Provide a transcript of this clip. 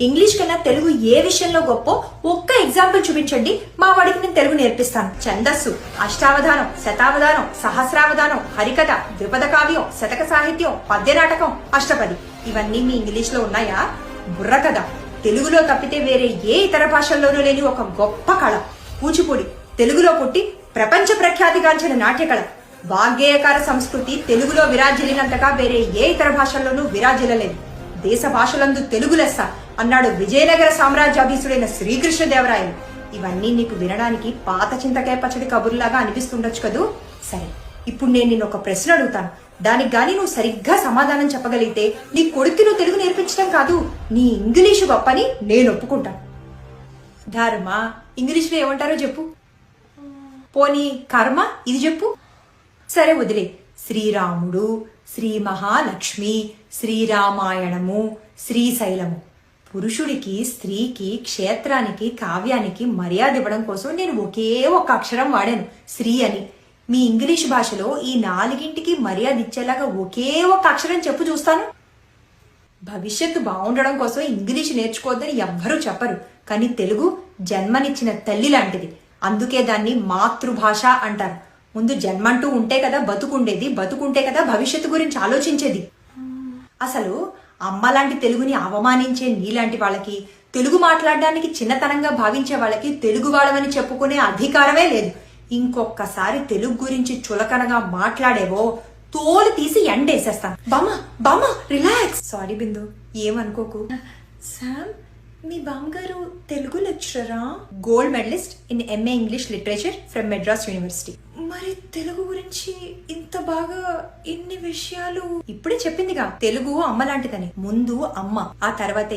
English కన్నా తెలుగు ఏ విషయంలో గొప్ప ఒక్క ఎగ్జాంపుల్ చూపించండి. మా వాడికి నేను తెలుగు నేర్పిస్తాను. ఛందస్సు అష్టావధానం శతావధానం సహస్రావధానం హరికథ ద్విపద కావ్యం శతక సాహిత్యం పద్య నాటకం అష్టపది. ఇవన్నీ మీ ఇంగ్లీష్లో ఉన్నాయా? బుర్రకథ తెలుగులో తప్పితే వేరే ఏ ఇతర భాషల్లోనూ లేని ఒక గొప్ప కళ. కూచిపూడి తెలుగులో పుట్టి ప్రపంచ ప్రఖ్యాతిగాంచిన నాట్యకళ. వాగ్గేయకార సంస్కృతి తెలుగులో విరాజిల్లినంతగా వేరే ఏ ఇతర భాషల్లోనూ విరాజిల్లలేదు. దేశ భాషలందు తెలుగు లెస్స. అన్నాడు విజయనగర సామ్రాజ్యాధీశుడైన శ్రీకృష్ణదేవరాయలు. ఇవన్నీ నీకు వినడానికి పాత చింతకాయ పచ్చడి కబుర్లాగా అనిపిస్తుండొచ్చు కదూ? సరే ఇప్పుడు నేను నిన్ను ఒక ప్రశ్న అడుగుతాను. దానికి గాని నువ్వు సరిగ్గా సమాధానం చెప్పగలిగితే నీ కొడుక్కి నువ్వు తెలుగు నేర్పించడం కాదు నీ ఇంగ్లీషు గొప్పని నేను ఒప్పుకుంటాను. ధర్మ ఇంగ్లీష్లో ఏమంటారో చెప్పు. పోనీ కర్మ ఇది చెప్పు. సరే వదిలే. శ్రీరాముడు శ్రీ మహాలక్ష్మి శ్రీరామాయణము శ్రీశైలము పురుషుడికి స్త్రీకి క్షేత్రానికి కావ్యానికి మర్యాద ఇవ్వడం కోసం నేను ఒకే ఒక అక్షరం వాడాను స్త్రీ అని. మీ ఇంగ్లీష్ భాషలో ఈ నాలుగింటికి మర్యాద ఇచ్చేలాగా ఒకే ఒక అక్షరం చెప్పు చూస్తాను. భవిష్యత్తు బాగుండడం కోసం ఇంగ్లీష్ నేర్చుకోవద్దని ఎవ్వరూ చెప్పరు కానీ తెలుగు జన్మనిచ్చిన తల్లి లాంటిది. అందుకే దాన్ని మాతృభాష అంటారు. ముందు జన్మంటూ ఉంటే కదా బతుకుండేది బతుకుంటే కదా భవిష్యత్తు గురించి ఆలోచించేది. అసలు అమ్మ లాంటి తెలుగుని అవమానించే నీలాంటి వాళ్ళకి తెలుగు మాట్లాడడానికి చిన్నతనంగా భావించే వాళ్ళకి తెలుగు వాళ్ళమని చెప్పుకునే అధికారమే లేదు. ఇంకొక్కసారి తెలుగు గురించి చులకనగా మాట్లాడేవో తోలు తీసి ఎండేసేస్తాను. బామ్మ బామ్మ రిలాక్స్. సారీ బిందు. ఏమనుకోకు? మీ బామ్గారు Telugu లెక్చరరా? Gold medalist in MA English literature from Madras university మరి తెలుగు గురించి ఇంత బాగా ఇన్ని విషయాలు ఇప్పుడే చెప్పిందిగా. తెలుగు అమ్మ లాంటిదని. ముందు అమ్మ ఆ తర్వాత